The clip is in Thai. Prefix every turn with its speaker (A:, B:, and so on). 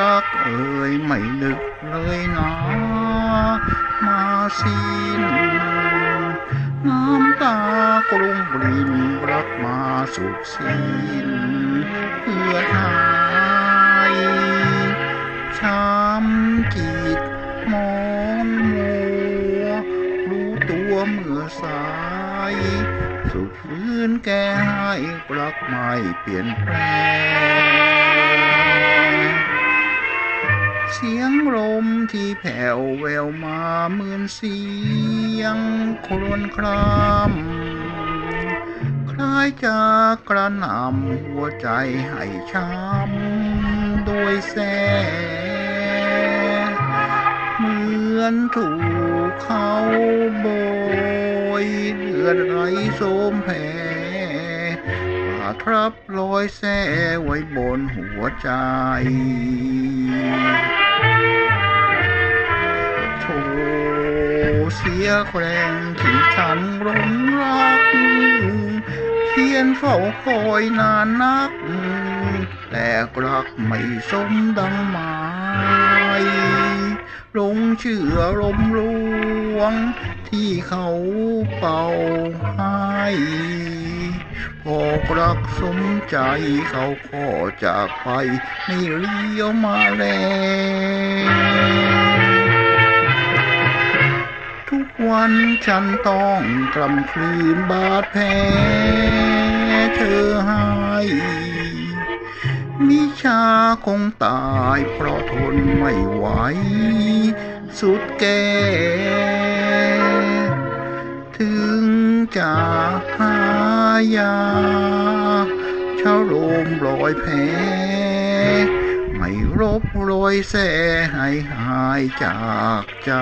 A: รักเอ่ยไม่นึกเลยนะมาสิ้นน้ำตากรุงกรินรักมาสุดสิ้นเพื่อหายช้ำจิตมอนมัวรู้ตัวเมื่อสายสุดฟื้นแก้ให้รักไม่เปลี่ยนแปลง ที่แผ่วแววมาเหมือนเสียงโครวนครามคล้ายจะกระหน่ำหัวใจให้ช้ำโดยแสเหมือนถูกเขาโบยเลือดไหลโสมแผลบาดครับรอยแส่ไว้บนหัวใจ ยแรงที่ฉันหลงรัก เพียนเฝ้าคอยนานนัก แต่รักไม่สมดังหมายลงเชื่อลมลวง ที่เขาเป่าให้พอรักสมใจเขาขอจากไปไม่เลี้ยวมาแล้ว วันฉันต้องกลำคลืนบาดแผลเธอให้มิชาคงตายเพราะทนไม่ไหว สุดแก่ถึงจะหายาชาโรมรอยแผล ไม่รบรอยแสให้หายจากใจ